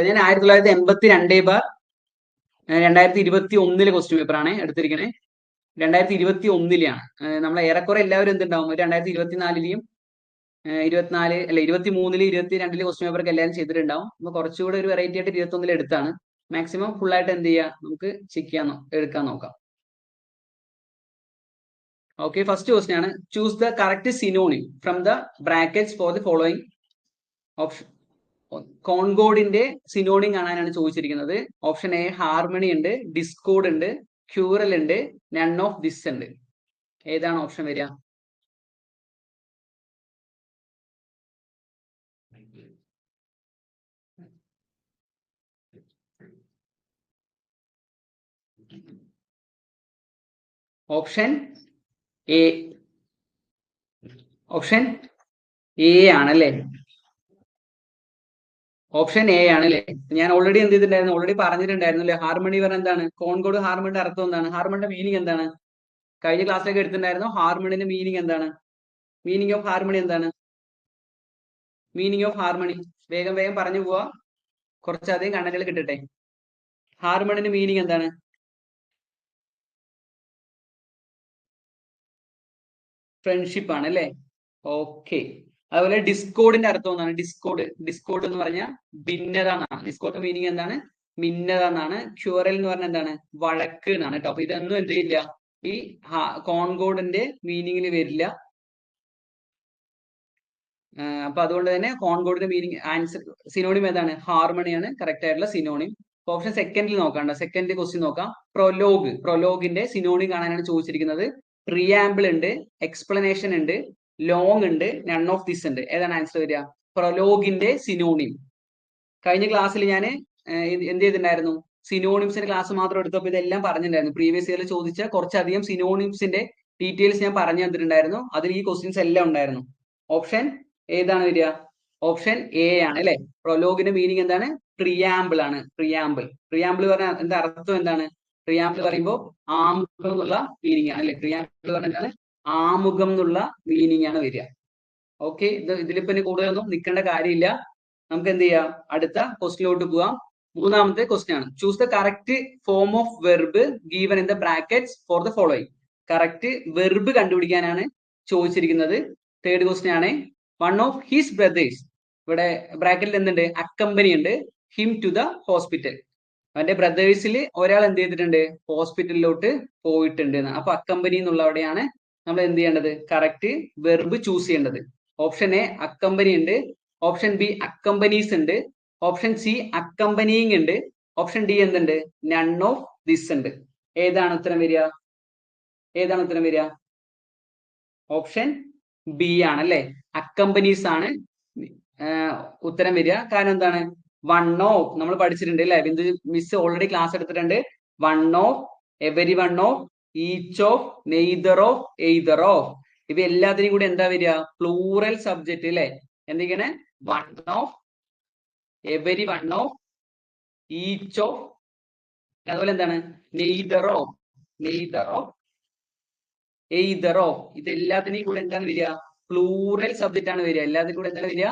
കേട്ടോ. ഞാൻ ആയിരത്തി തൊള്ളായിരത്തി എൺപത്തി രണ്ടേ ബാർ രണ്ടായിരത്തി ഇരുപത്തി ഒന്നിലെ ക്വസ്റ്റ്യൻ പേപ്പറാണ് എടുത്തിരിക്കുന്നത് രണ്ടായിരത്തി ഇരുപത്തി ഒന്നിലെയാണ് നമ്മൾ ഏറെക്കുറെ എല്ലാവരും എന്തുണ്ടാവും? രണ്ടായിരത്തി ഇരുപത്തിനാലിലെയും ഇരുപത്തിനാല് അല്ല ഇരുപത്തി മൂന്നിൽ ഇരുപത്തി രണ്ടിൽ ക്വസ്റ്റ്യൻ പേപ്പറൊക്കെ എല്ലാവരും ചെയ്തിട്ടുണ്ടാവും. നമ്മൾ കുറച്ചുകൂടെ ഒരു വെറൈറ്റി ആയിട്ട് ഇരുപത്തി ഒന്നിൽ എടുത്താണ്. മാക്സിമം ഫുൾ ആയിട്ട് എന്ത് ചെയ്യുക നമുക്ക് ചെക്ക് ചെയ്യാൻ എടുക്കാൻ നോക്കാം. ഓക്കെ ഫസ്റ്റ് ക്വസ്റ്റ്യൻ ആണ്. Choose the correct synonym from the brackets for the following option കോൺകോഡിന്റെ synonym കാണാനാണ് ചോദിച്ചിരിക്കുന്നത്. ഓപ്ഷൻ എ ഹാർമണി ഉണ്ട് ഡിസ്കോഡ് ഉണ്ട് ക്യൂറൽ ഉണ്ട് നൺ ഓഫ് ദിസ് ഉണ്ട്. ഏതാണ് ഓപ്ഷൻ വരിക? Option A. ഓപ്ഷൻ എ ആണല്ലേ? ഓപ്ഷൻ എ ആണ് ആണല്ലേ? ഞാൻ ഓൾറെഡി എന്ത് ചെയ്തിട്ടുണ്ടായിരുന്നു? ഓൾറെഡി പറഞ്ഞിട്ടുണ്ടായിരുന്നു അല്ലേ ഹാർമണി പറഞ്ഞ എന്താണ്? കോൺകോഡ് ഹാർമണിന്റെ അർത്ഥം എന്താണ്? ഹാർമണിന്റെ മീനിങ് എന്താണ്? കഴിഞ്ഞ ക്ലാസ്സിലൊക്കെ എടുത്തിട്ടുണ്ടായിരുന്നു ഹാർമണിന്റെ മീനിങ് എന്താണ്? മീനിങ് ഓഫ് ഹാർമണി എന്താണ്? മീനിങ് ഓഫ് ഹാർമണി വേഗം വേഗം പറഞ്ഞു പോവാ. കുറച്ചധികം കണ്ണലുകൾ കിട്ടട്ടെ. ഹാർമണിന്റെ മീനിങ് എന്താണ്? ഫ്രണ്ട്ഷിപ്പ് ആണ് അല്ലേ ഓക്കെ അതുപോലെ ഡിസ്കോഡിന്റെ അർത്ഥം എന്താണ്? ഡിസ്കോഡ് ഡിസ്കോഡ് എന്ന് പറഞ്ഞാൽ ഭിന്നത എന്നാണ് ഡിസ്കോഡ് മീനിങ് എന്താണ്? ഭിന്നത എന്നാണ് ക്യൂറൽ എന്ന് പറഞ്ഞാൽ എന്താണ്? വഴക്ക് എന്നാണ് കേട്ടോ. അപ്പൊ ഇതൊന്നും എന്ത് ചെയ്യില്ല ഈ കോൺകോഡിന്റെ മീനിങ്ങിൽ വരില്ല. അപ്പൊ അതുകൊണ്ട് തന്നെ കോൺകോഡിന്റെ മീനിങ് ആൻസർ സിനോണിം ഏതാണ്? ഹാർമണിയാണ് കറക്റ്റ് ആയിട്ടുള്ള സിനോണിം ഓപ്ഷൻ സെക്കൻഡിൽ നോക്കാണ്ട സെക്കൻഡ് ക്വസ്റ്റ്യൻ നോക്കാം. പ്രൊലോഗ് പ്രൊലോഗിന്റെ സിനോണിം കാണാനാണ് ചോദിച്ചിരിക്കുന്നത്. പ്രിയാമ്പിൾ ഉണ്ട്. എക്സ്പ്ലനേഷൻ ഉണ്ട്. ലോങ് ഉണ്ട് നൺ ഓഫ് ദിസ് ഉണ്ട്. ഏതാണ് ആൻസർ വരിക? പ്രൊലോഗിന്റെ സിനോണിം കഴിഞ്ഞ ക്ലാസ്സിൽ ഞാൻ എന്ത് ചെയ്തിട്ടുണ്ടായിരുന്നു? സിനോണിംസിന്റെ ക്ലാസ് മാത്രം എടുത്തപ്പോൾ ഇതെല്ലാം പറഞ്ഞിട്ടുണ്ടായിരുന്നു. പ്രീവിയസ് ഇയറിൽ ചോദിച്ച കുറച്ചധികം സിനോണിംസിന്റെ ഡീറ്റെയിൽസ് ഞാൻ പറഞ്ഞു തന്നിട്ടുണ്ടായിരുന്നു. അതിൽ ഈ ക്വസ്റ്റ്യൻസ് എല്ലാം ഉണ്ടായിരുന്നു. ഓപ്ഷൻ ഏതാണ് വരിക? ഓപ്ഷൻ എ ആണ് അല്ലെ? പ്രൊലോഗിന്റെ മീനിങ് എന്താണ്? പ്രിയാമ്പിൾ ആണ്. പ്രിയാമ്പിൾ പ്രിയാമ്പിൾ പറഞ്ഞാൽ എന്താ അർത്ഥം എന്താണ്? പ്രിയാമ്പിൾ പറയുമ്പോൾ ആമുഖം എന്നുള്ള മീനിങ് ആണ് അല്ലെ? പ്രിയാമ്പിൾ പറഞ്ഞാൽ ആമുഖം എന്നുള്ള മീനിങ് ആണ് വരിക. ഓക്കെ ഇത് ഇതിലിപ്പോ ഇനി കൂടുതലൊന്നും നിൽക്കേണ്ട കാര്യമില്ല. നമുക്ക് എന്ത് ചെയ്യാം? അടുത്ത ക്വസ്റ്റിലോട്ട് പോവാം. മൂന്നാമത്തെ ക്വസ്റ്റ്യൻ ആണ്. Choose the correct form of verb given in the brackets for the following correct verb കണ്ടുപിടിക്കാനാണ് ചോദിച്ചിരിക്കുന്നത്. തേർഡ് ക്വസ്റ്റ്യൻ ആണ്. വൺ ഓഫ് ഹിസ് ബ്രദേഴ്സ് ഇവിടെ ബ്രാക്കറ്റിൽ എന്തുണ്ട്? അക്കമ്പനി ഉണ്ട്. ഹിം ടു ദ ഹോസ്പിറ്റൽ അവന്റെ ബ്രദേഴ്സിൽ ഒരാൾ എന്ത് ചെയ്തിട്ടുണ്ട്? ഹോസ്പിറ്റലിലോട്ട് പോയിട്ടുണ്ട്. അപ്പൊ അക്കമ്പനി എന്നുള്ളവിടെയാണ് നമ്മൾ എന്ത് ചെയ്യേണ്ടത്? കറക്റ്റ് വെർബ് ചൂസ് ചെയ്യേണ്ടത്. ഓപ്ഷൻ എ അക്കമ്പനി ഉണ്ട്. ഓപ്ഷൻ ബി അക്കമ്പനീസ് ഉണ്ട്. ഓപ്ഷൻ സി അക്കമ്പനിങ് ഉണ്ട്. ഓപ്ഷൻ ഡി എന്തുണ്ട്? നൺ ഓഫ് ദിസ് ഉണ്ട്. ഏതാണ് ഉത്തരം വരിക? ഏതാണ് ഉത്തരം വരിക? ഓപ്ഷൻ ബി ആണ് അല്ലെ അക്കമ്പനീസ് ആണ് ഉത്തരം വരിക. കാരണം എന്താണ്? വൺ ഓഫ് നമ്മൾ പഠിച്ചിട്ടുണ്ട് അല്ലെ? ബിന്ദു മിസ് ഓൾറെഡി ക്ലാസ് എടുത്തിട്ടുണ്ട്. One of every one of each of neither of either of ഇവ എല്ലാത്തിനും കൂടി എന്താ വരിക? പ്ലൂറൽ സബ്ജക്റ്റ് അല്ലെ എന്തിങ്ങനെ one of every one of each of അതുപോലെ എന്താണ്? Neither of neither of either of ഇത് എല്ലാത്തിനെയും കൂടെ എന്താണ് വരിക? പ്ലൂറൽ സബ്ജക്റ്റ് ആണ് വരിക. എല്ലാത്തിനും കൂടെ എന്താണ് വരിക?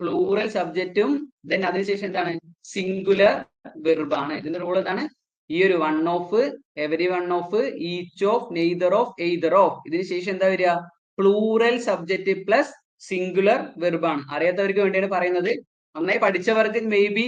പ്ലൂറൽ സബ്ജക്റ്റും ദെൻ അതിനുശേഷം എന്താണ്? സിംഗുലർ വെർബാണ് ഇതിന്റെ റോൾ എന്താണ്? ഈ ഒരു one of every one of each of neither of either of ഇതിന് ശേഷം എന്താ വരിക? പ്ലൂറൽ സബ്ജക്റ്റ് പ്ലസ് സിംഗുലർ വെർബാണ് അറിയാത്തവർക്ക് വേണ്ടിയാണ് പറയുന്നത്. നന്നായി പഠിച്ചവർക്ക് മേ ബി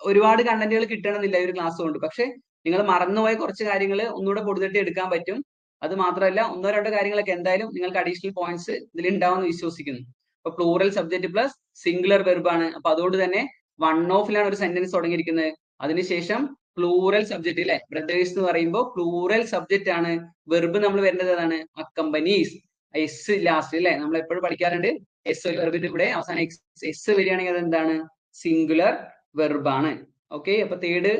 ഒരുപാട് കണ്ടന്റുകൾ കിട്ടണമെന്നില്ല ഈ ഒരു ക്ലാസ് കൊണ്ട്. പക്ഷെ നിങ്ങൾ മറന്നുപോയ കുറച്ച് കാര്യങ്ങൾ ഒന്നുകൂടെ പൊടുതിട്ട് എടുക്കാൻ പറ്റും. അത് മാത്രമല്ല ഒന്നോ രണ്ടോ കാര്യങ്ങളൊക്കെ എന്തായാലും നിങ്ങൾക്ക് അഡീഷണൽ പോയിന്റ്സ് ഇതിൽ ഉണ്ടാവും എന്ന് വിശ്വസിക്കുന്നു. അപ്പൊ പ്ലൂറൽ സബ്ജക്ട് പ്ലസ് സിംഗുലർ വെർബാണ് അപ്പൊ അതുകൊണ്ട് തന്നെ വൺ ഓഫിലാണ് ഒരു സെന്റൻസ് തുടങ്ങിയിരിക്കുന്നത്. അതിനുശേഷം പ്ലൂറൽ സബ്ജക്റ്റ് അല്ലെ ബ്രദേഴ്സ് എന്ന് പറയുമ്പോൾ പ്ലൂറൽ സബ്ജക്റ്റ് ആണ്. വെർബ് നമ്മൾ വരേണ്ടത് ഏതാണ്? അക്കമ്പനീസ് എസ് ലാസ്റ്റ് അല്ലെ നമ്മൾ എപ്പോഴും പഠിക്കാറുണ്ട്. എസ് വെർബിന്റെ കൂടെ അവസാനം എസ് വരികയാണെങ്കിൽ അത് എന്താണ്? സിംഗുലർ വെർബാണ് ഓക്കെ അപ്പൊ തേർഡ്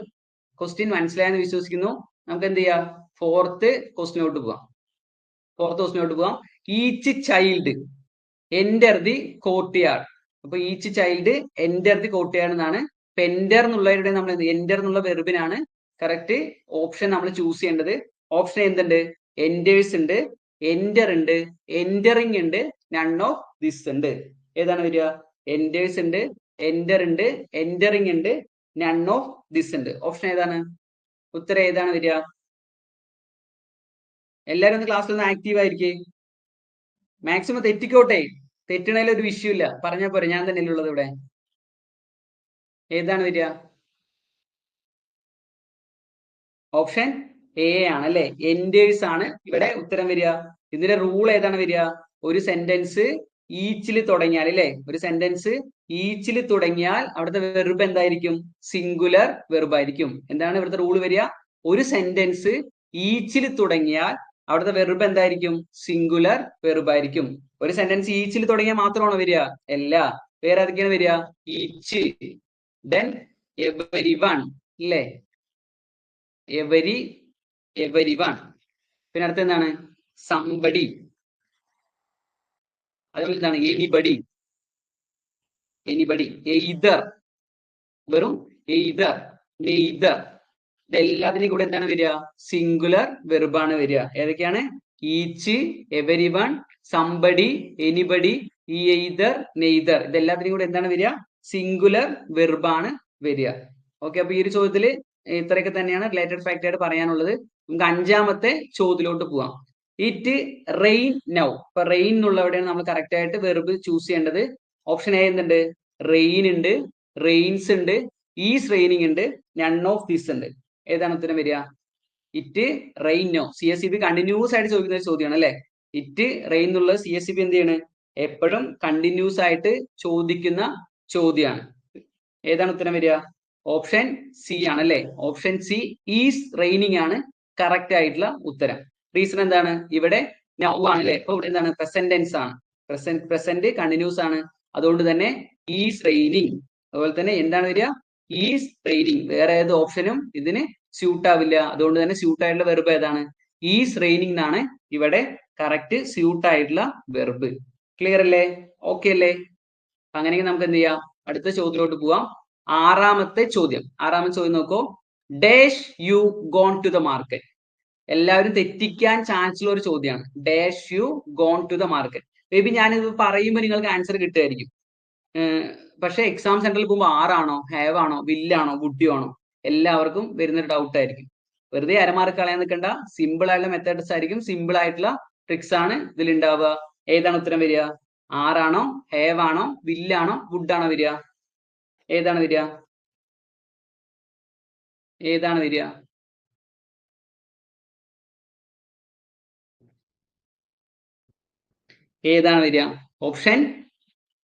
ക്വസ്റ്റ്യൻ മനസ്സിലായെന്ന് വിശ്വസിക്കുന്നു. നമുക്ക് എന്ത് ചെയ്യാം? ഫോർത്ത് ക്വസ്റ്റിനോട്ട് പോവാം. ഫോർത്ത് ക്വസ്റ്റിനോട്ട് പോവാം. Each child enter the courtyard അപ്പൊ each child enter the courtyard എന്നാണ് പെൻഡർ എന്നുള്ളവരുടെ നമ്മൾ എൻഡർ എന്നുള്ള വെർബിനാണ് കറക്റ്റ് ഓപ്ഷൻ നമ്മൾ ചൂസ് ചെയ്യേണ്ടത്. ഓപ്ഷൻ എന്തുണ്ട്? എൻഡേഴ്സ് ഉണ്ട് എൻഡർ ഉണ്ട് എൻഡറിങ് ഉണ്ട് നൺ ഓഫ് ദിസ് ഉണ്ട്. ഏതാണ് വരിക? എൻഡേഴ്സ് ഉണ്ട് എൻഡർ ഉണ്ട് എൻഡറിങ് ഉണ്ട് നൺ ഓഫ് ദിസ് ഉണ്ട്. ഓപ്ഷൻ ഏതാണ്? ഉത്തരം ഏതാണ് വരിക? എല്ലാരും ഒന്ന് ക്ലാസ്സിൽ ഒന്ന് ആക്റ്റീവ് ആയിരിക്കേ. മാക്സിമം തെറ്റിക്കോട്ടെ. തെറ്റണേൽ ഒരു വിഷയം ഇല്ല. പറഞ്ഞാൽ പോരെ ഞാൻ തന്നെ ഉള്ളത് ഇവിടെ. ഏതാണ് വരിക? ഓപ്ഷൻ എ ആണ് അല്ലെ എൻഡേഴ്സ് ആണ് ഇവിടെ ഉത്തരം വരിക. ഇതിന്റെ റൂൾ ഏതാണ് വരിക? ഒരു സെന്റൻസ് ഈച്ചിൽ തുടങ്ങിയാൽ അല്ലെ ഒരു സെന്റൻസ് ഈച്ചിൽ തുടങ്ങിയാൽ അവിടുത്തെ വെർബ് എന്തായിരിക്കും? സിംഗുലർ വെർബ് ആയിരിക്കും. എന്താണ് ഇവിടുത്തെ റൂൾ വരിക? ഒരു സെന്റൻസ് ഈച്ചിൽ തുടങ്ങിയാൽ അവിടുത്തെ വെർബ് എന്തായിരിക്കും? സിംഗുലർ വെർബ് ആയിരിക്കും. ഒരു സെന്റൻസ് ഈച്ചിൽ തുടങ്ങിയാൽ മാത്രമാണോ വരിക? അല്ല. വേറെ ഏതൊക്കെയാണ് വരിക? ഈച്ച് ദെൻ എവരി വൺ അല്ലേ എവരി എവരി വൺ പിന്നെ അടുത്ത എന്താണ്? സംബടി അതുപോലെ എന്താണ്? എനിബടി എനിബടി എയ്തർ വെറും എയ്തർ നെയ്തർ ഇതെല്ലാത്തിനും കൂടെ എന്താണ് വരിക? സിംഗുലർ വെർബാണ് വരിക. ഏതൊക്കെയാണ്? Each every one somebody anybody ഈ എയ്തർ നെയ്തർ ഇതെല്ലാത്തിനും കൂടെ എന്താണ് വരിക? സിംഗുലർ വെർബാണ് വരിക. ഓക്കെ അപ്പൊ ഈ ഒരു ചോദ്യത്തിൽ ഇത്രയൊക്കെ തന്നെയാണ് റിലേറ്റഡ് ഫാക്റ്റ് ആയിട്ട് പറയാനുള്ളത്. നമുക്ക് അഞ്ചാമത്തെ ചോദ്യത്തിലോട്ട് പോവാം. ഇറ്റ് റെയിൻ നൗ ഇപ്പൊ റെയിൻ എന്നുള്ളവിടെയാണ് നമ്മൾ കറക്റ്റ് ആയിട്ട് വെർബ് ചൂസ് ചെയ്യേണ്ടത്. ഓപ്ഷൻ എ എന്തുണ്ട്? റെയിൻ ഉണ്ട് റെയിൻസ് ഉണ്ട് ഈസ് റെയിനിങ് ഉണ്ട് നൺ ഓഫ് ദിസ് ഉണ്ട്. ഏതാണ് ഉത്തരം വരിക? It rain now C S C B continuous ആയിട്ട് ചോദിക്കുന്ന ഒരു ചോദ്യമാണ് അല്ലെ? ഇറ്റ് റെയിൻ എന്നുള്ളത് സി എസ് സി ബി എന്ത് ചെയ്യാണ്? എപ്പോഴും കണ്ടിന്യൂസ് ആയിട്ട് ചോദിക്കുന്ന ചോദ്യമാണ് ഏതാണ് ഉത്തരം വരിക? ഓപ്ഷൻ സി ആണ് അല്ലെ ഓപ്ഷൻ സി ഈസ് റെയിനിങ് ആണ് കറക്റ്റ് ആയിട്ടുള്ള ഉത്തരം. റീസൺ എന്താണ്? ഇവിടെ നൗ ആണ് അല്ലെ ഇപ്പൊ ഇവിടെ എന്താണ്? പ്രസന്റ് ടെൻസ് ആണ്. പ്രസന്റ് പ്രസന്റ് കണ്ടിന്യൂസ് ആണ്. അതുകൊണ്ട് തന്നെ ഈസ് റെയിനിങ് അതുപോലെ തന്നെ എന്താണ് വരിക? ഈസ് റെയിനിങ് വേറെ ഏത് ഓപ്ഷനും ഇതിന് സ്യൂട്ട് ആവില്ല. അതുകൊണ്ട് തന്നെ സ്യൂട്ട് ആയിട്ടുള്ള വെർബ് ഏതാണ്? ഈസ് റെയിനിങ് എന്നാണ് ഇവിടെ കറക്റ്റ് സ്യൂട്ട് ആയിട്ടുള്ള വെർബ് ക്ലിയർ അല്ലേ? ഓക്കെ അല്ലേ? അങ്ങനെയെങ്കിൽ നമുക്ക് എന്ത് ചെയ്യാം? അടുത്ത ചോദ്യത്തിലോട്ട് പോവാം. ആറാമത്തെ ചോദ്യം. ആറാമത്തെ ചോദ്യം നോക്കൂ. Dash you gone to the market എല്ലാവരും തെറ്റിക്കാൻ ചാൻസ് ഉള്ള ഒരു ചോദ്യമാണ്. Dash you gone to the market maybe ഞാനിത് പറയുമ്പോൾ നിങ്ങൾക്ക് ആൻസർ കിട്ടുമായിരിക്കും. പക്ഷെ എക്സാം സെന്ററിൽ പോകുമ്പോൾ ആറാണോ ഹാവ് ആണോ വില്ലാണോ വുഡിയോ ആണോ? എല്ലാവർക്കും വരുന്നൊരു ഡൗട്ട് ആയിരിക്കും. വെറുതെ അരമാർക്ക് കളയാൻ നിൽക്കേണ്ട. സിമ്പിൾ ആയിട്ടുള്ള മെത്തേഡ്സ് ആയിരിക്കും. സിമ്പിൾ ആയിട്ടുള്ള ട്രിക്സ് ആണ് ഇതിൽ ഉണ്ടാവുക. ഏതാണ് ഉത്തരം വരിക? ആറാണോ? ഹേവ് ആണോ വില്ലാണോ? ആണോ വരിക? ഏതാണ് വരിക? ഏതാണ് വരിക? ഏതാണ് വരിക? ഓപ്ഷൻ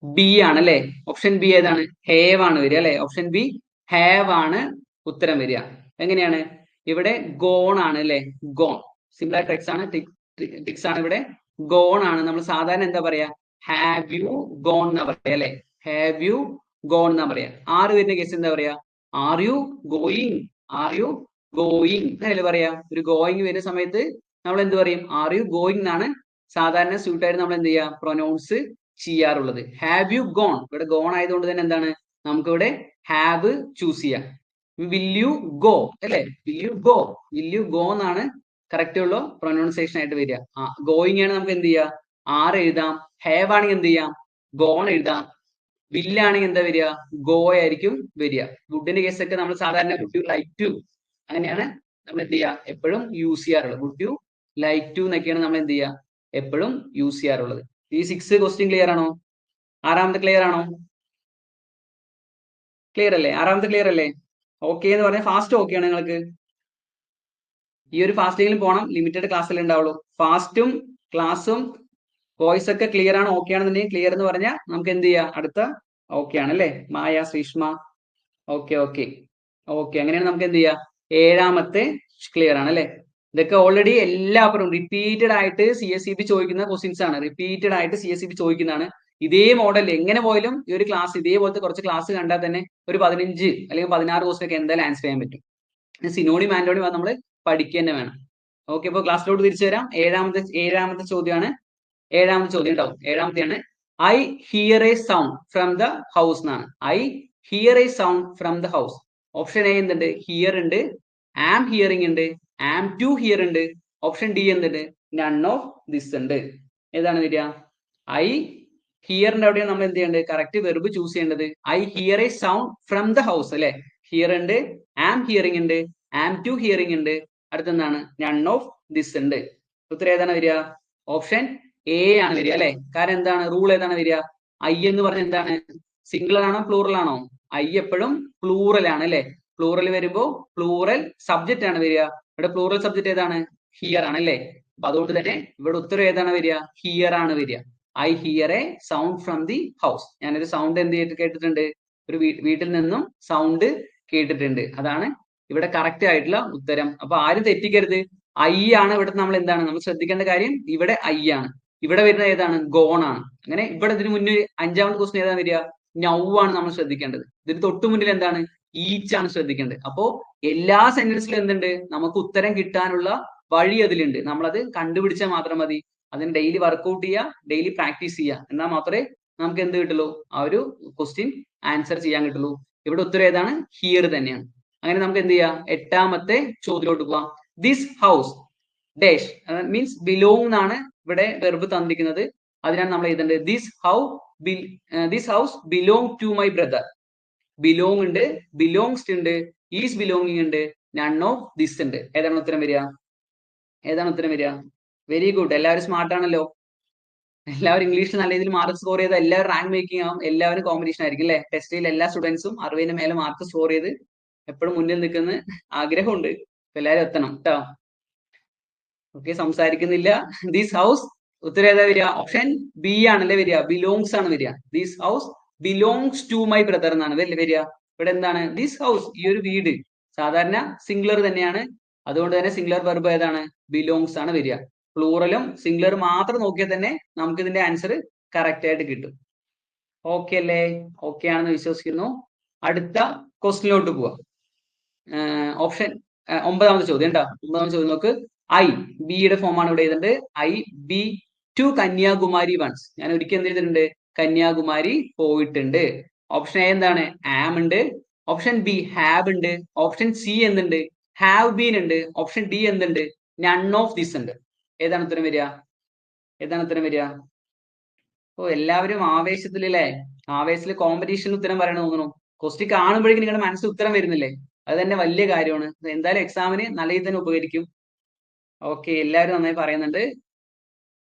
ബി ആണ് അല്ലെ? ഓപ്ഷൻ ബി ഏതാണ്? ഹേവ് ആണ് വരിക അല്ലെ? ഓപ്ഷൻ ബി ഹാവ് ആണ് ഉത്തരം വരിക. എങ്ങനെയാണ്? ഇവിടെ ഗോൺ ആണ് അല്ലെ? ഗോൺ. സിമ്പിൾ ട്രിക്സ് ആണ്. ട്രിക്സ് ആണ് ഇവിടെ. ഗോൺ ആണ്. നമ്മൾ സാധാരണ എന്താ പറയാ? ഹാവ് യു ഗോൺ എന്നാ പറയാ അല്ലെ? ഹാവ് യു ഗോൺ എന്നാ പറയാ. ആറ് വരുന്ന കേസ് എന്താ പറയാ? Are you going are you going എന്നല്ലേ പറയാ. ഒരു ഗോയിങ് വരുന്ന സമയത്ത് നമ്മൾ എന്ത് പറയും? ആർ യു ഗോയിങ് എന്നാണ് സാധാരണ സ്യൂട്ട് ആയിട്ട് നമ്മൾ എന്ത് ചെയ്യുക പ്രൊനൗൺസ് ചെയ്യാറുള്ളത്. ഹാവ് യു ഗോൺ ഇവിടെ ഗോൺ ആയതുകൊണ്ട് തന്നെ എന്താണ്? നമുക്ക് ഇവിടെ ഹാവ് ചൂസ് ചെയ്യാം. വിൽ യു ഗോ അല്ലെ? Will you go will you go എന്നാണ് കറക്റ്റ് ഉള്ള പ്രൊനൗൺസിയേഷൻ ആയിട്ട് വരിക. ഗോയിങ് ആണ് നമുക്ക് എന്ത് ചെയ്യാം? ആർ എഴുതാം. ഹാവ് ആണെങ്കിൽ എന്ത് ചെയ്യാം? ഗോൺ എഴുതാം. വില്ലാണെങ്കിൽ എന്താ വരിക? ഗോ ആയിരിക്കും വരിക. വുഡിന്റെ കേസൊക്കെ നമ്മൾ സാധാരണ വുഡ് യു ലൈക്ക് ടു അങ്ങനെയാണ് നമ്മൾ എന്ത് ചെയ്യുക? എപ്പോഴും യൂസ് ചെയ്യാറുള്ളത്. വുഡ് യു ലൈക്ക് ടു എന്നൊക്കെയാണ് നമ്മൾ എന്ത് ചെയ്യുക? എപ്പോഴും യൂസ് ചെയ്യാറുള്ളത്. ഈ സിക്സ് ക്വസ്റ്റ്യൻ ക്ലിയർ ആണോ? ആറാമത്തെ ക്ലിയർ ആണോ? ക്ലിയർ അല്ലേ? ആറാമത്തെ ക്ലിയർ അല്ലേ? ഓക്കെ എന്ന് പറഞ്ഞാൽ ഫാസ്റ്റ് ഓക്കെ ആണ് നിങ്ങൾക്ക്? ഈ ഒരു ഫാസ്റ്റിങ്ങിലും പോകണം ലിമിറ്റഡ് ക്ലാസ്സിൽ ഉണ്ടാവുള്ളൂ. ഫാസ്റ്റും ക്ലാസ്സും വോയിസ് ഒക്കെ ക്ലിയർ ആണ് ഓക്കെ ആണെന്നുണ്ടെങ്കിൽ ക്ലിയർ എന്ന് പറഞ്ഞാൽ നമുക്ക് എന്ത് ചെയ്യാം? അടുത്ത ഓക്കെ ആണ് അല്ലേ? Maya Shreeshma okay okay okay അങ്ങനെയാണ് നമുക്ക് എന്ത് ചെയ്യാം? ഏഴാമത്തെ ക്ലിയർ ആണ് അല്ലേ? ഇതൊക്കെ ഓൾറെഡി എല്ലാവരും റിപ്പീറ്റഡ് ആയിട്ട് സി എസ് സി ബി ചോദിക്കുന്ന ക്വസ്റ്റ്യൻസ് ആണ്. റിപ്പീറ്റഡ് ആയിട്ട് സി എസ് സി ബി ചോദിക്കുന്നതാണ്. ഇതേ മോഡൽ എങ്ങനെ പോയാലും ഈ ഒരു ക്ലാസ് ഇതേപോലത്തെ കുറച്ച് ക്ലാസ് കണ്ടാൽ തന്നെ ഒരു പതിനഞ്ച് അല്ലെങ്കിൽ പതിനാറ് ക്വസ്റ്റൻ ഒക്കെ എന്തായാലും ആൻസർ ചെയ്യാൻ പറ്റും. സിനോണിയും മാൻഡോണി നമ്മൾ പഠിക്കുക തന്നെ വേണം. ഓക്കെ അപ്പോൾ ക്ലാസ്സിലോട്ട് തിരിച്ചു വരാം. ഏഴാമത്തെ ഏഴാമത്തെ ചോദ്യമാണ്. ഏഴാമത്തെ ചോദ്യം ഉണ്ടാവും ഏഴാമത്തെയാണ്. I hear a sound from the house എന്നാണ്. I hear a sound from the house option A എന്തുണ്ട്? ഹിയർ ഉണ്ട്. ആം ഹിയറിംഗ് ഉണ്ട്. ആം ടു ഹിയർ ഉണ്ട്. ഓപ്ഷൻ ഡി എന്തുണ്ട്? നൺ ഓഫ് ദിസ് ഉണ്ട്. ഏതാണ് വരിക? ഐ ഹിയറിന്റെ അവിടെ നമ്മൾ എന്ത് ചെയ്യേണ്ടത്? കറക്റ്റ് വെർബ് ചൂസ് ചെയ്യേണ്ടത്. I hear a sound from the house അല്ലെ? ഹിയർ ഉണ്ട്. ആം ഹിയറിംഗ് ഉണ്ട്. ആം ടു ഹിയറിംഗ് ഉണ്ട്. അടുത്തെന്താണ്? നൺ ഓഫ് ദിസ് ഉണ്ട്. ഉത്തരം ഏതാണ് വരിക? ഓപ്ഷൻ എ ആണ് വരിക അല്ലെ? കാരണം എന്താണ്? റൂൾ ഏതാണ് വരിക? ഐ എന്ന് പറഞ്ഞ എന്താണ്? സിംഗിൾ ആണോ പ്ലൂറൽ ആണോ? ഐ എപ്പോഴും പ്ലൂറൽ ആണ് അല്ലെ? പ്ലൂറൽ വരുമ്പോ പ്ലൂറൽ സബ്ജക്റ്റ് ആണ് വരിക. ഇവിടെ പ്ലൂറൽ സബ്ജക്റ്റ് ഏതാണ്? ഹിയർ ആണ് അല്ലെ? അപ്പൊ അതുകൊണ്ട് തന്നെ ഇവിടെ ഉത്തരം ഏതാണ് വരിക? ഹിയർ ആണ് വരിക. I hear a sound from the house ഞാനൊരു സൗണ്ട് എന്ത് ചെയ്തിട്ട് കേട്ടിട്ടുണ്ട്? ഒരു വീട്ടിൽ നിന്നും സൗണ്ട് കേട്ടിട്ടുണ്ട്. അതാണ് ഇവിടെ കറക്റ്റ് ആയിട്ടുള്ള ഉത്തരം. അപ്പൊ ആരും തെറ്റിക്കരുത്. ഐ ആണ് ഇവിടെ നമ്മൾ എന്താണ്? നമ്മൾ ശ്രദ്ധിക്കേണ്ട കാര്യം ഇവിടെ ഐ ആണ്. ഇവിടെ വരുന്ന ഏതാണ്? ഗോൺ ആണ്. അങ്ങനെ ഇവിടെ ഇതിന് മുന്നിൽ അഞ്ചാമത്തെ ക്വസ്റ്റൻ ഏതാണ് വരിക? നൗ ആണ് നമ്മൾ ശ്രദ്ധിക്കേണ്ടത്. ഇതിന് തൊട്ടു മുന്നിൽ എന്താണ്? ഈച്ച് ആണ് ശ്രദ്ധിക്കേണ്ടത്. അപ്പോ എല്ലാ സെന്റൻസിലും എന്തുണ്ട്? നമുക്ക് ഉത്തരം കിട്ടാനുള്ള വഴി അതിലുണ്ട്. നമ്മളത് കണ്ടുപിടിച്ചാൽ മാത്രം മതി. അതിന് ഡെയിലി വർക്ക്ഔട്ട് ചെയ്യുക ഡെയിലി പ്രാക്ടീസ് ചെയ്യുക. എന്നാൽ മാത്രമേ നമുക്ക് എന്ത് കിട്ടുള്ളൂ? ആ ഒരു ക്വസ്റ്റ്യൻ ആൻസർ ചെയ്യാൻ കിട്ടുള്ളൂ. ഇവിടെ ഉത്തരം ഏതാണ്? ഹിയർ തന്നെയാണ്. അങ്ങനെ നമുക്ക് എന്ത് ചെയ്യാം? എട്ടാമത്തെ ചോദ്യത്തിലോട്ട് പോവാം. This house dash means belong എന്നാണ് ഇവിടെ വെർബ് തന്നിരിക്കുന്നത്. അതിനാണ് നമ്മൾ എഴുതേണ്ടത്. This how this house belong to my brother belong ഉണ്ട് ബിലോങ്സ് ഉണ്ട് ഈസ് ബിലോങ്ങിങ് ഉണ്ട് നൺ ഓഫ് ദിസ് ഉണ്ട്. ഏതാണ് ഉത്തരം വരിക? ഏതാണ് ഉത്തരം വരിക? വെരി ഗുഡ് എല്ലാവരും സ്മാർട്ട് ആണല്ലോ. എല്ലാവരും ഇംഗ്ലീഷിൽ നല്ല രീതിയിൽ മാർക്ക് സ്കോർ ചെയ്ത് എല്ലാവരും റാങ്ക് മേക്കിംഗ് ആവും. എല്ലാവരും കോമ്പറ്റീഷൻ ആയിരിക്കും അല്ലെ? ടെസ്റ്റിൽ എല്ലാ സ്റ്റുഡൻസും അറുപതിന് മേലെ മാർക്ക് സ്കോർ ചെയ്ത് എപ്പോഴും മുന്നിൽ നിൽക്കുന്ന ആഗ്രഹമുണ്ട്. എല്ലാവരും എത്തണം കേട്ടോ ഓക്കെ സംസാരിക്കുന്നില്ല. ദിസ് ഹൗസ് ഉത്തരം ഏതാ വരിക? ഓപ്ഷൻ ബി ആണല്ലേ വരിക. ബിലോങ്സ് ആണ് വരിക. This house belongs to my brother എന്നാണ്. വരിക? ഇവിടെ എന്താണ്? ദിസ് ഹൗസ് ഈ ഒരു വീട് സാധാരണ സിംഗുലർ തന്നെയാണ്. അതുകൊണ്ട് തന്നെ സിംഗുലർ വെർബ് ഏതാണ്? ബിലോങ്സ് ആണ് വരിക. പ്ലൂറലും സിംഗുലർ മാത്രം നോക്കിയാൽ തന്നെ നമുക്ക് ഇതിന്റെ ആൻസർ കറക്റ്റ് ആയിട്ട് കിട്ടും. ഓക്കെ അല്ലേ? ഓക്കെ ആണെന്ന് വിശ്വസിക്കുന്നു. അടുത്ത ക്വസ്റ്റിനിലോട്ട് പോവാം. ഓപ്ഷൻ ഒമ്പതാമത്തെ ചോദ്യം കേട്ടോ. ഒമ്പതാമത്തെ ചോദ്യം നോക്ക്. ഐ ബിയുടെ ഫോമാണ് ഇവിടെ എഴുതുന്നത് I be to Kanyakumari once ഞാൻ ഒരിക്കൽ എന്ത് ചെയ്തിട്ടുണ്ട് കന്യാകുമാരി പോയിട്ടുണ്ട്. ഓപ്ഷൻ എ എന്താണ്? ആം ഉണ്ട്. ഓപ്ഷൻ ബി ഹാവ് ഉണ്ട്. ഓപ്ഷൻ സി എന്തുണ്ട്? ഹാവ് ബീൻ ഉണ്ട്. ഓപ്ഷൻ ഡി എന്തുണ്ട്? നൺ ഓഫ് ദിസ് ഉണ്ട്. ഏതാണ് ഉത്തരം വരിക? ഏതാണ് ഉത്തരം വരിക? ഓ എല്ലാവരും ആവേശത്തിൽ അല്ലേ? ആവേശത്തിൽ കോമ്പറ്റീഷൻ ഉത്തരം പറയണ തോന്നുന്നു. ക്വസ്റ്റ്യൻ കാണുമ്പോഴേക്കും നിങ്ങളുടെ മനസ്സിൽ ഉത്തരം വരുന്നില്ലേ? അത് തന്നെ വലിയ കാര്യമാണ്. എന്തായാലും എക്സാമിന് നല്ല രീതിയിൽ തന്നെ ഉപകരിക്കും. ഓക്കെ എല്ലാവരും നന്നായി പറയുന്നുണ്ട്.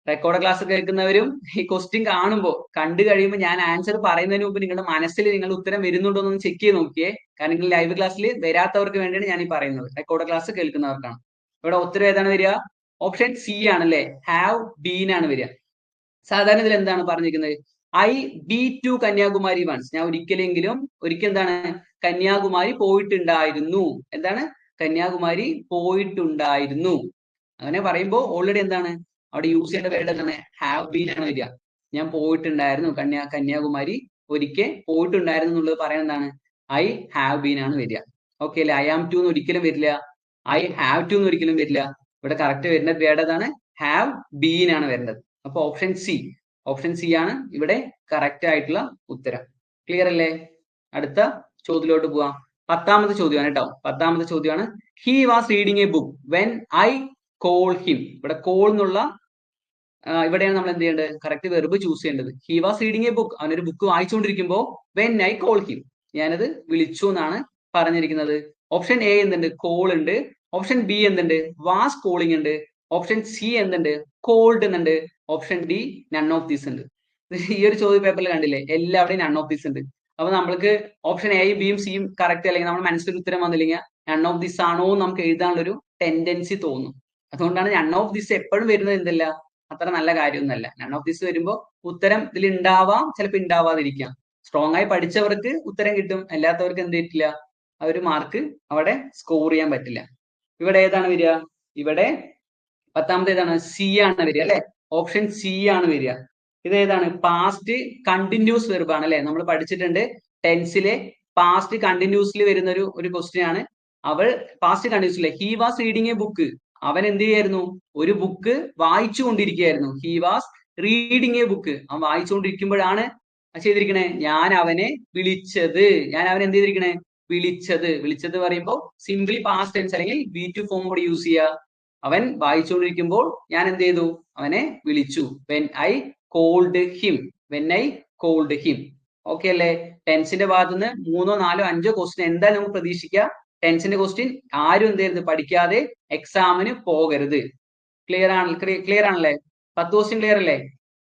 റെക്കോർഡ് ക്ലാസ് കേൾക്കുന്നവരും ഈ ക്വസ്റ്റ്യൻ കാണുമ്പോൾ കണ്ടു കഴിയുമ്പോൾ ഞാൻ ആൻസർ പറയുന്നതിന് മുമ്പ് നിങ്ങളുടെ മനസ്സിൽ നിങ്ങൾ ഉത്തരം വരുന്നുണ്ടോ എന്ന് ചെക്ക് ചെയ്ത് നോക്കിയേ. കാരണം നിങ്ങൾ ലൈവ് ക്ലാസ്സിൽ വരാത്തവർക്ക് വേണ്ടിയാണ് ഞാൻ ഈ പറയുന്നത്. റെക്കോർഡ് ക്ലാസ് കേൾക്കുന്നവർക്കാണ്. ഇവിടെ ഉത്തരം ഏതാണ് വരിക? ഓപ്ഷൻ സി ആണല്ലേ? ഹാവ് ബീൻ ആണ് വരിക. സാധാരണ ഇതിൽ എന്താണ് പറഞ്ഞിരിക്കുന്നത്? I be to Kanyakumari once ഞാൻ ഒരിക്കലെങ്കിലും ഒരിക്കൽ എന്താണ്? കന്യാകുമാരി പോയിട്ടുണ്ടായിരുന്നു. എന്താണ്? കന്യാകുമാരി പോയിട്ടുണ്ടായിരുന്നു. അങ്ങനെ പറയുമ്പോൾ ഓൾറെഡി എന്താണ്? അവിടെ യൂസ് ചെയ്യേണ്ട വേർഡ് എന്താണ്? ഹാവ് ബീൻ ആണ് വരിക. ഞാൻ പോയിട്ടുണ്ടായിരുന്നു കന്യാ കന്യാകുമാരി ഒരിക്കൽ പോയിട്ടുണ്ടായിരുന്നു എന്നുള്ളത് പറയാൻ എന്താണ്? ഐ ഹാവ് ബീൻ ആണ് വരിക. ഓക്കെ അല്ലെ? ഐ ആം ടു എന്ന് ഒരിക്കലും വരില്ല. ഐ ഹാവ് ടു എന്ന് ഒരിക്കലും വരില്ല. ഇവിടെ കറക്റ്റ് വരുന്ന വേർഡ് അതാണ് ഹാവ് ബീൻ ആണ് വരുന്നത്. അപ്പൊ ഓപ്ഷൻ സി ഓപ്ഷൻ സി ആണ് ഇവിടെ കറക്റ്റ് ആയിട്ടുള്ള ഉത്തരം. ക്ലിയർ അല്ലേ? അടുത്ത ചോദ്യത്തിലോട്ട് പോവാം. പത്താമത്തെ ചോദ്യമാണ് കേട്ടോ. പത്താമത്തെ ചോദ്യമാണ്. He was reading a book when I call him ഇവിടെ കോൾ എന്നുള്ള ഇവിടെയാണ് നമ്മൾ എന്ത് ചെയ്യേണ്ടത്? കറക്റ്റ് വെർബ് ചൂസ് ചെയ്യേണ്ടത്. He was reading a book അവനൊരു ബുക്ക് വായിച്ചുകൊണ്ടിരിക്കുമ്പോൾ വെൻ ഐ കോൾ ഹിം ഞാനത് വിളിച്ചു എന്നാണ് പറഞ്ഞിരിക്കുന്നത്. ഓപ്ഷൻ എ എന്തുണ്ട്? കോൾ ഉണ്ട്. ഓപ്ഷൻ ബി എന്തുണ്ട്? വാസ് കോളിംഗ് ഉണ്ട്. ഓപ്ഷൻ സി എന്തുണ്ട്? കോൾഡ് എന്നുണ്ട്. Option D none of these ഉണ്ട്. ഈ ഒരു ചോദ്യ പേപ്പറിൽ കണ്ടില്ലേ? എല്ലാവരുടെയും നൺ ഓഫ് ദീസ് ഉണ്ട്. അപ്പൊ നമ്മൾക്ക് ഓപ്ഷൻ എയും ബിയും സിയും കറക്റ്റ് അല്ലെങ്കിൽ നമ്മൾ മനസ്സിൽ ഉത്തരം വന്നില്ലെങ്കിൽ നൺ ഓഫ് ദീസ് ആണോ നമുക്ക് എഴുതാനുള്ള ഒരു ടെൻഡൻസി തോന്നും. അതുകൊണ്ടാണ് നൺ ഓഫ് ദിസ് എപ്പോഴും വരുന്നത് എന്തല്ല? അത്ര നല്ല കാര്യമൊന്നുമല്ല. നൺ ഓഫ് ദിസ് വരുമ്പോൾ ഉത്തരം ഇതിൽ ഉണ്ടാവാം ചിലപ്പോൾ ഉണ്ടാവാതിരിക്കാം. സ്ട്രോങ് ആയി പഠിച്ചവർക്ക് ഉത്തരം കിട്ടും അല്ലാത്തവർക്ക് എന്ത് പറ്റില്ല ആ ഒരു മാർക്ക് അവിടെ സ്കോർ ചെയ്യാൻ പറ്റില്ല. ഇവിടെ ഏതാണ് വരിക? ഇവിടെ പത്താമത്തെ ഏതാണ്? സി ആണ് വരിക അല്ലെ? ഓപ്ഷൻ സി ആണ് വരിക. ഇത് ഏതാണ്? പാസ്റ്റ് കണ്ടിന്യൂസ് വെർബ് ആണ് അല്ലെ? നമ്മൾ പഠിച്ചിട്ടുണ്ട് ടെൻസിലെ പാസ്റ്റ് കണ്ടിന്യൂസ്ലി വരുന്ന ഒരു ഒരു ക്വസ്റ്റ്യൻ ആണ്. അവൾ past continuous continuously he was reading a book അവൻ എന്ത് ചെയ്യായിരുന്നു? ഒരു ബുക്ക് വായിച്ചു കൊണ്ടിരിക്കുകയായിരുന്നു he was reading a book അവൻ വായിച്ചുകൊണ്ടിരിക്കുമ്പോഴാണ് ചെയ്തിരിക്കണേ? ഞാൻ അവനെ വിളിച്ചത്. ഞാൻ അവൻ എന്ത് ചെയ്തിരിക്കണേ? വിളിച്ചത്. വിളിച്ചത് പറയുമ്പോൾ സിംപ്ലി പാസ്റ്റ് ടെൻസ് അല്ലെങ്കിൽ ബി ടു ഫോം കൂടി യൂസ് ചെയ്യുക. അവൻ വായിച്ചുകൊണ്ടിരിക്കുമ്പോൾ ഞാൻ എന്ത് ചെയ്തു? അവനെ വിളിച്ചു. When I called him when I called him okay അല്ലേ? ടെൻസിന്റെ ഭാഗത്ത് നിന്ന് മൂന്നോ നാലോ അഞ്ചോ ക്വസ്റ്റ്യൻ എന്തായാലും നമുക്ക് പ്രതീക്ഷിക്കുക? ടെൻസിന്റെ ക്വസ്റ്റ്യൻ ആരും എന്ത് ചെയ്യരുത് പഠിക്കാതെ എക്സാമിന് പോകരുത്. ക്ലിയർ ആണ് ക്ലിയർ ആണല്ലേ? പത്ത് ക്വസ്റ്റ്യൻ ക്ലിയർ അല്ലേ?